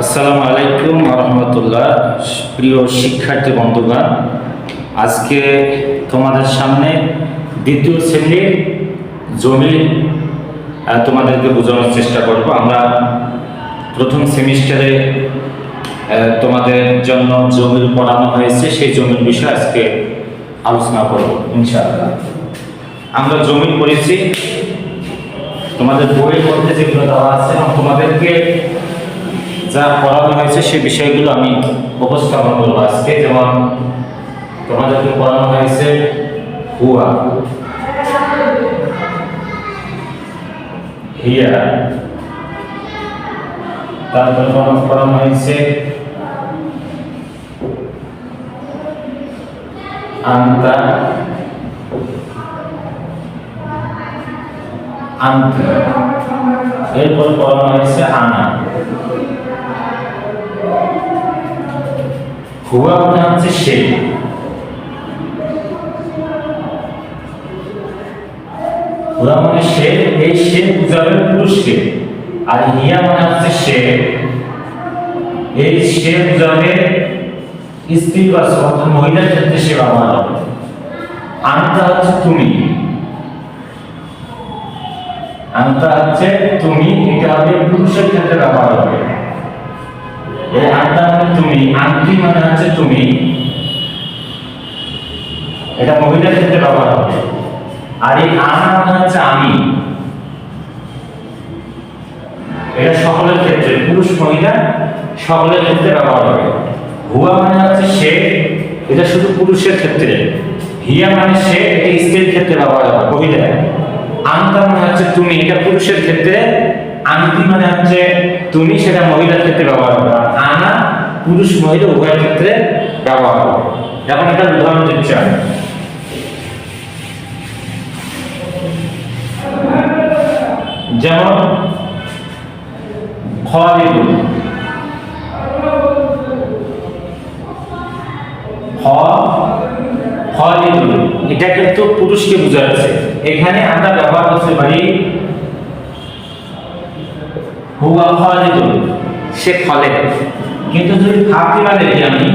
আসসালামু আলাইকুম রহমতুল্লাহ। প্রিয় শিক্ষার্থী বন্ধুগণ, আজকে তোমাদের সামনে দ্বিতীয় শ্রেণির জমি তোমাদেরকে বোঝানোর চেষ্টা করব। আমরা প্রথম সেমিস্টারে তোমাদের জন্য জমির পড়ানো হয়েছে, সেই জমির বিষয়ে আজকে আলোচনা করব, ইনশাআল্লাহ। আমরা জমি পড়েছি, তোমাদের বইয়ের মধ্যে যেগুলো দেওয়া আছে এবং তোমাদেরকে যা পড়ানো হয়েছে সে বিষয়গুলো আমি উপস্থাপন করব আজকে, যেমন তোমাদেরকে পড়ানো হয়েছে হুয়া। হিয়া। তারপর পড়ানো পড়ানো হয়েছে আন্তা। আন্তা। এরপর পড়ানো হয়েছে আনা। হুয়া মানে হচ্ছে সে। হুয়া মানে সে, এই সে বুঝাবে পুরুষকে আর হিয়া মানে হচ্ছে সে। এই সে বুঝাবে স্ত্রী বা অর্থাৎ মহিলার ক্ষেত্রে সে ব্যবহার হবে আনতা হচ্ছে তুমি। আনতা হচ্ছে তুমি, এটা হবে পুরুষের ক্ষেত্রে ব্যবহার হবে মানে তুমি আন্টি মানে হচ্ছে মানে হুয়া মানে এটা শুধু পুরুষের ক্ষেত্রে। হিয়া মানে ক্ষেত্রে ব্যবহার মহিলা হচ্ছে তুমি, এটা পুরুষের ক্ষেত্রে। মানে হচ্ছে তুমি, সেটা মহিলার ক্ষেত্রে ব্যবহার আনা পুরুষ মহিলা উভয় ক্ষেত্রে ব্যবহার হবে এখন একটা উদাহরণ দিচ্ছি আমি। যেমন এটা কিন্তু পুরুষকে বোঝাচ্ছে। এখানে আমরা ব্যবহার করতে পারি হুয়া খালিদুন সে ফলে। কিন্তু যদি ফাতিমা দেখি আমি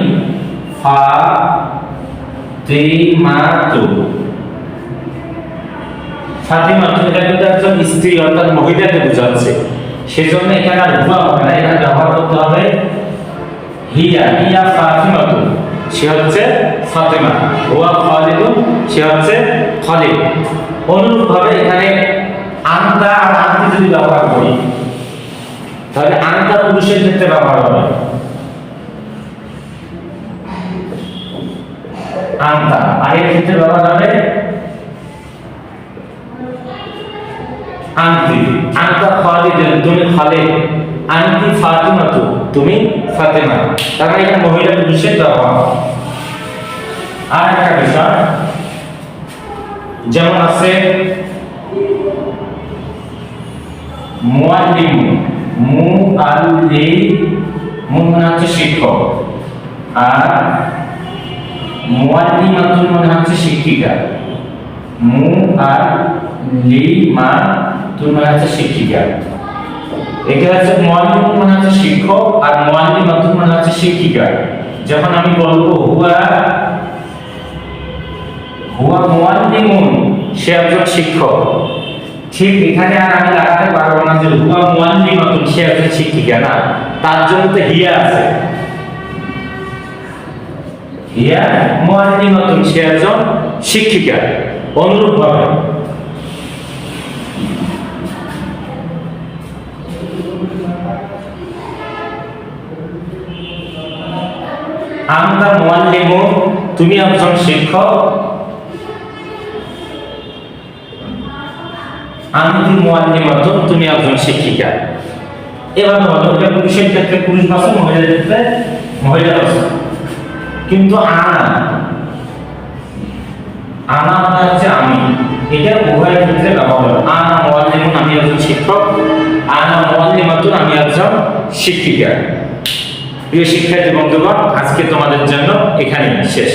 ফা তিমাতু ফাতিমা এটা কিন্তু একজন স্ত্রী অর্থাৎ মহিলাকে বোঝাচ্ছে। সেজন্য এখানে আর হুয়া হবে না, এখানে ব্যবহার করতে হবে হিয়া হিয়া ফাতিমা সে হচ্ছে ফাতিমা। হুয়া খালিদু সে হচ্ছে খালিদ অনুরূপভাবে এখানে আন্তা আর আন্তি যদি ব্যবহার করি তাহলে আন্তা পুরুষের ক্ষেত্রে ব্যবহার হবে। আন্তা আর ক্ষেত্রে ব্যবহার হবে? আন্তি। আন্তা খালিদ তুমি খালিদ আন্তি ফাতিমা তু তুমি তার মানে এখানে মহিলা পুরুষের ব্যবহার। আর একটা বিষয়, যেমন আছে মুআল্লিম মু আল্লি মু মানে হচ্ছে শিক্ষক। আর হচ্ছে শিক্ষিকা। মু আর লি, মা হচ্ছে শিক্ষিকা। এটা হচ্ছে হচ্ছে শিক্ষক, আর মানে হচ্ছে শিক্ষিকা। যখন আমি বলব হুয়া হুয়া সে একজন শিক্ষক। ঠিক এখানে আর আমি লাগাতে পারব না যে হুয়া মুআল্লিমাতুন সে একজন শিক্ষিকা না তার জন্য তো হিয়া আছে। হিয়া মুআল্লিমাতুন সে একজন শিক্ষিকা। অনুরূপভাবে আমরা মুআল্লিম তুমি একজন শিক্ষক। আমি মুআল্লিমাতুন তুমি একজন শিক্ষিকা। এভাবে এটা পুরুষের ক্ষেত্রে পুরুষ ভাষা মহিলাদের ক্ষেত্রে মহিলা ভাষা কিন্তু আনা আনা মানে হচ্ছে আমি। এটা উভয়ের ক্ষেত্রে ব্যবহার আনা মুআল্লিমুন আমি একজন শিক্ষক। আনা মুআল্লিমাতুন আমি একজন শিক্ষিকা। প্রিয় শিক্ষার্থী বন্ধুগণ, আজকে তোমাদের জন্য এখানেই শেষ।